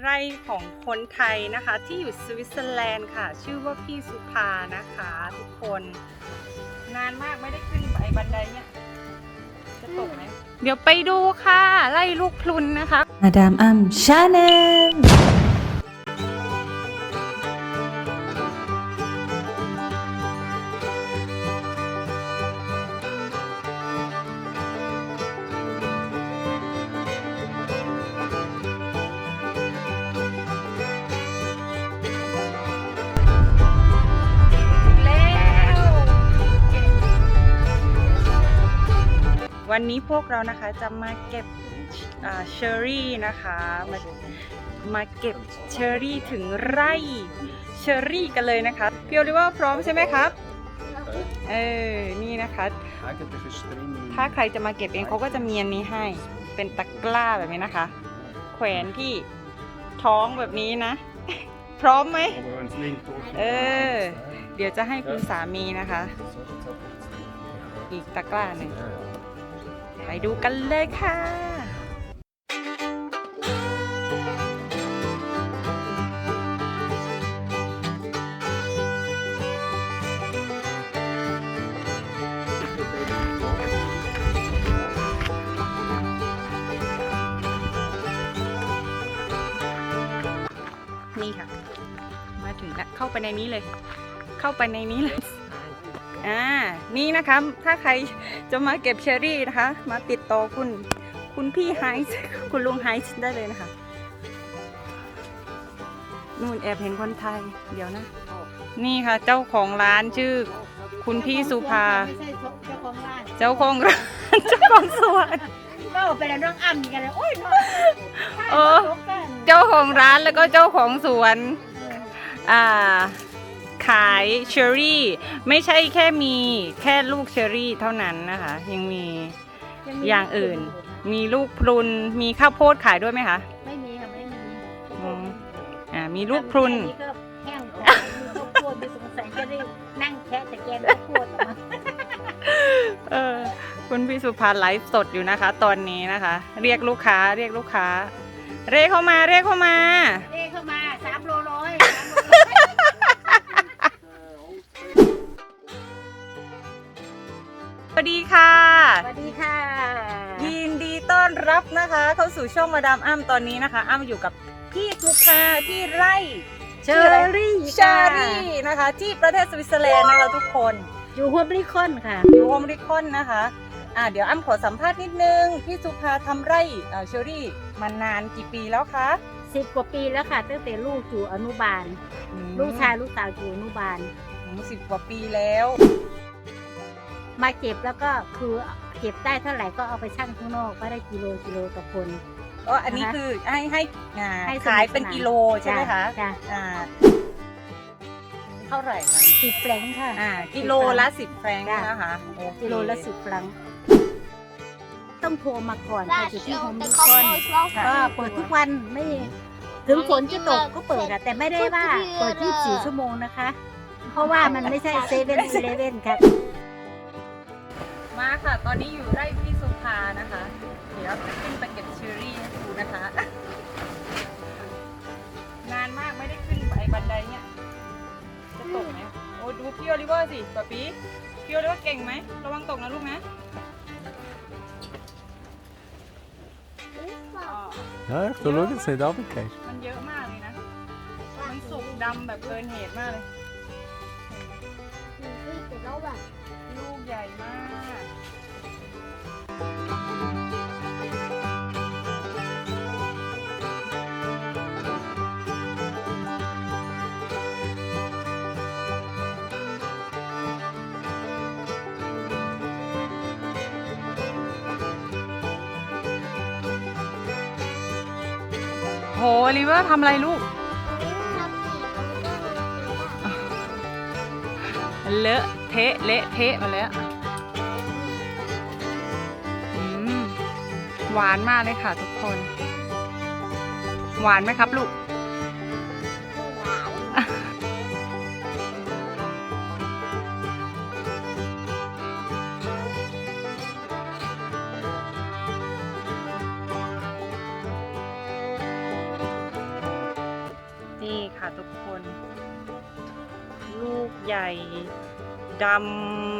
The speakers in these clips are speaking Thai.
ไร่ของคนไทยนะคะ ที่อยู่สวิตเซอร์แลนด์ค่ะ ชื่อว่าพี่สุภานะคะ ทุกคน นานมากไม่ได้ขึ้นไปบันไดเนี่ยจะตกไหมเดี๋ยวไปดูค่ะ ไล่ลูกพลุนนะคะ มาดามอัมชาแนล วันนี้พวกเรานะคะจะมาเก็บเชอร์รี่นะคะมามาเก็บเชอร์รี่ถึงไร่เชอร์รี่กันเลยนะคะพี่โอลิเวอร์พร้อมใช่ไหมครับเออนี่นะคะถ้าใครจะมาเก็บเองเขาก็จะมีอันนี้ให้เป็นตะกร้าแบบนี้นะคะ แขวนที่ท้องแบบนี้นะ พร้อมไหมเออเดี๋ยวจะให้คุณสามีนะคะ อีกตะกร้าหนึ่ง ไปดูกันเลยค่ะนี่ค่ะ มาถึงแล้วเข้าไปในนี้เลย เข้าไปในนี้เลย อ่านี่นะคะถ้าใครจะมาเก็บเชอรี่นะคะ มาติดต่อคุณคุณพี่ไฮส์คุณลุงไฮส์ได้เลยนะคะนู่นแอบเห็นคนไทย เดี๋ยวนะ นี่ค่ะเจ้าของร้านชื่อ คุณพี่สุภา ไม่ใช่เจ้าของร้านเจ้าของร้านเจ้าของสวนก็ไปแล้วน้องอ้ำกันเลยโอ้ยน้องเออ เจ้าของร้านแล้วก็เจ้าของสวน อ่า ขายเชอรี่ ไม่ใช่แค่มีแค่ลูกเชอรี่เท่านั้นนะคะ ยังมีอย่างอื่น มีลูกพรุนมีข้าวโพดขายด้วยไหมคะไม่มีค่ะไม่มีอืมอ่ามีลูกพรุน อัก็แห้งของมีข้าวโพดมีสงสัยจะได้นั่งแคะแต่แกงข้าวโพดออกมาเออคุณพี่สุภาไลฟ์สดอยู่นะคะ ตอนนี้นะคะ เรียกลูกค้าเรียกลูกค้า เรียกเข้ามาเรียกเข้ามาเอ้เข้ามา นรับนะคะ เข้าสู่ช่องมาดามอ้ำตอนนี้นะคะ อ้ำอยู่กับพี่สุภาที่ไร่เชอรี่เชอรี่นะคะ ที่ประเทศสวิตเซอร์แลนด์นะคะทุกคน อยู่หัวบริคอนค่ะ อยู่โฮมริคอนนะคะอ่าเดี๋ยวอ้ำขอสัมภาษณ์นิดนึง พี่สุภาทำไร่เอ่อเชอรี่มานานกี่ปีแล้วคะสิบกว่าปีแล้วค่ะ ตั้งแต่ลูกอยู่อนุบาลอืมลูกชายลูกสาวอยู่อนุบาลอืมสิบกว่าปีแล้ว มาเก็บแล้วก็คือเก็บได้เท่าไหร่ก็เอาไปชั่งข้างนอกก็ได้กิโลกิโลต่อคน ก็อันนี้นะคะคือให้ให้อ่าให้สนุกขายเป็นสนาน กิโลใช่ไหมคะจ้ะอ่าเท่าไหร่คะสิบแปลงค่ะ อ่ากิโลละสิบแฟรงค์จ้ะ นะคะโอเคกิโลละสิบฟรังต้องโทรมาก่อนค่ะอยู่ที่โฮมดิคอน ก็เปิดทุกวันไม่ถึงฝนจะตกก็เปิดอะแต่ไม่ได้ว่าเปิด 24 ชั่วโมงนะคะ เพราะว่ามันไม่ใช่เซเว่นอีเลเว่นค่ะมา ค่ะ ตอนนี้อยู่ไร่พี่สุภานะคะ เดี๋ยวจะขึ้นไปเก็บเชอรี่ให้ดูนะคะ นานมากไม่ได้ขึ้นไปบันไดเนี่ย จะตกไหมโอ้ดูพี่โอลิเวอร์สิป๊าปีพี่โอลิเวอร์เก่งไหม ระวังตกนะลูกนะอ๋อ Ja, echt, schau, dass du nicht runtergehst. มันเยอะมากเลยนะ มันสุกดำแบบเกินเหตุมากเลย ลูกใหญ่มาก โหลิเวอร์ทำอะไรลูก เลอะเทะเละเทะมาแล้วอืมหวานมากเลยค่ะทุกคน หวานไหมครับลูก หญ่ด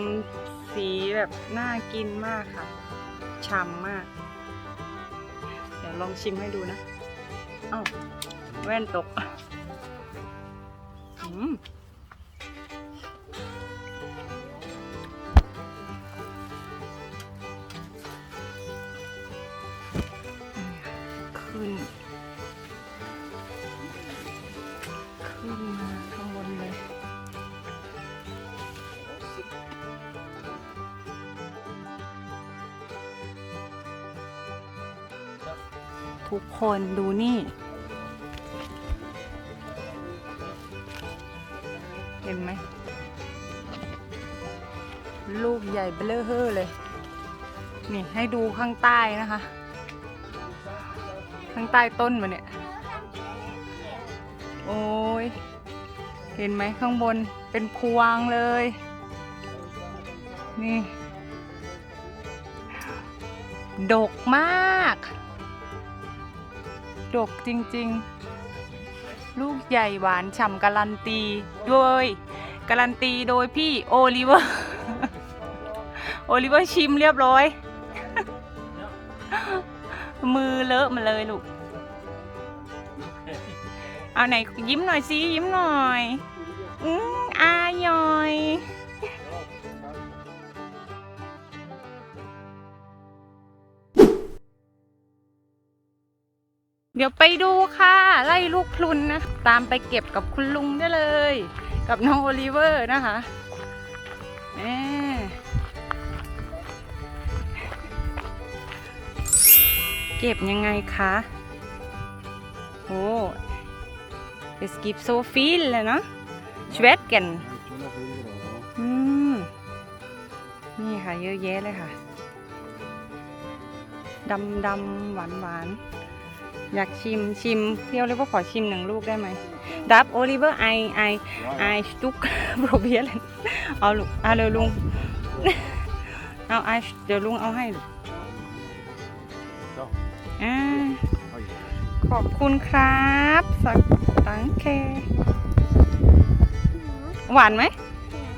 ำสีแบบน่ากินมากค่ะฉ่ำมาก เดี๋ยวลองชิมให้ดูนะอ้าวแว่นตกอืม ทุกคนดูนี่ เห็นไหม ลูกใหญ่เบลอเฮ่อเลย นี่ให้ดูข้างใต้นะคะ ข้างใต้ต้นมันเนี่ย โอ้ย เห็นไหมข้างบนเป็นพวงเลย นี่ ดกมาก ดกจริงๆ ลูกใหญ่หวานฉ่ำการันตีด้วยการันตีโดยพี่โอลิเวอร์ โอลิเวอร์ชิมเรียบร้อย มือเลอะมาเลยลูก เอาไหนยิ้มหน่อยสิยิ้มหน่อย อืมอายหน่อย เดี๋ยวไปดูค่ะ ไล่ลูกพลุนนะ ตามไปเก็บกับคุณลุงได้เลย กับน้องโอลิเวอร์นะคะแหมเก็บยังไงคะโอ้ Es gibt so viele, ne? Schwedgen. อืมนี่ค่ะ เยอะแยะเลยค่ะดำดำหวานหวาน อยากชิมชิมเที่ยวเลยว่าขอชิมหนึ่งลูกได้ไหมดับโอลิเวอร์ไอไอไอสตุกโปรเบียเลยเอาลูกเอาเลยลุงเอาไอเดี๋ยวลุงเอาให้ลูกอ่าขอบคุณครับสักตังเค หวานไหม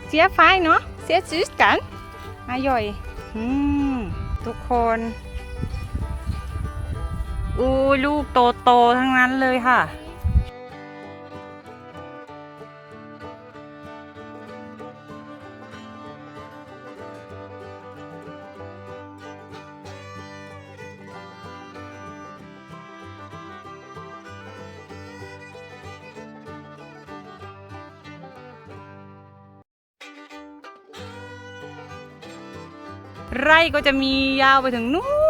เสียไฟเนาะเสียจืดกันอร่อย อืม ทุกคน อู้ลูกโตๆทั้งนั้นเลยค่ะ ไร่ก็จะมียาวไปถึงนู่น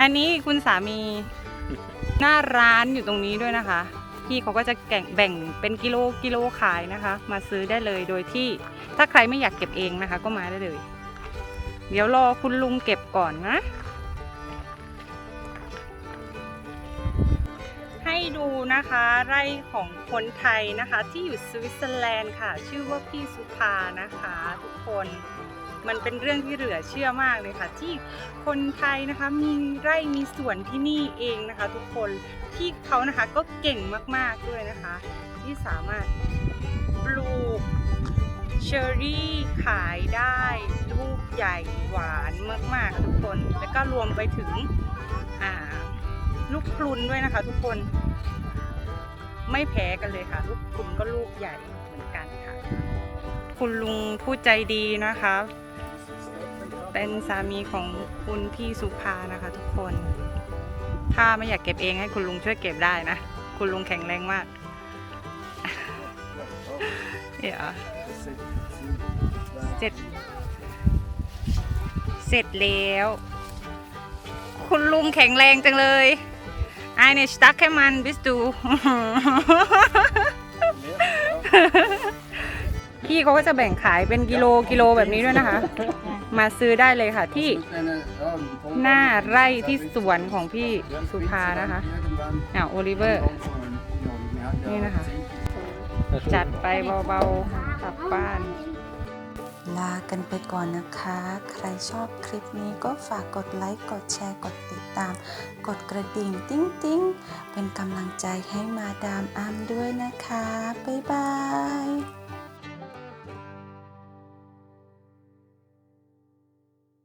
อันนี้คุณสามีหน้าร้านอยู่ตรงนี้ด้วยนะคะ พี่เขาก็จะแก่งแบ่งเป็นกิโลกิโลขายนะคะ มาซื้อได้เลยโดยที่ถ้าใครไม่อยากเก็บเองนะคะ ก็มาได้เลย เดี๋ยวรอคุณลุงเก็บก่อนนะ ให้ดูนะคะไร่ของคนไทยนะคะ ที่อยู่สวิตเซอร์แลนด์ค่ะ ชื่อว่าพี่สุภานะคะ ทุกคน มันเป็นเรื่องที่เหลือเชื่อมากเลยค่ะ ที่คนไทยนะคะมีไร่มีสวนที่นี่เองนะคะ ทุกคนที่เขานะคะก็เก่งมากๆด้วยนะคะ ที่สามารถปลูกเชอร์รี่ขายได้ลูกใหญ่หวานมากๆค่ะทุกคน แล้วก็รวมไปถึงลูกพลุนด้วยนะคะ ทุกคนไม่แพ้กันเลยค่ะ ลูกพลุนก็ลูกใหญ่เหมือนกันค่ะ คุณลุงผู้ใจดีนะคะ เป็นสามีของคุณพี่สุภานะคะทุกคน ถ้าไม่อยากเก็บเองให้คุณลุงช่วยเก็บได้นะ คุณลุงแข็งแรงมากเดี๋ยวเสร็จ เสร็จแล้ว คุณลุงแข็งแรงจังเลย Eine starke Mann bist du พี่เขาก็จะแบ่งขายเป็นกิโลกิโลแบบนี้ด้วยนะคะ มาซื้อได้เลยค่ะที่หน้าไร่ที่สวนของพี่สุภานะคะอ่าโอลิเวอร์ นี่นะคะ จัดไปเบาๆกลับบ้าน ลากันไปก่อนนะคะ ใครชอบคลิปนี้ก็ฝากกดไลค์ กดแชร์ กดติดตาม กดกระดิ่งติ้งติ้งเป็นกำลังใจให้มาดามอ้ำด้วยนะคะ บ๊ายบาย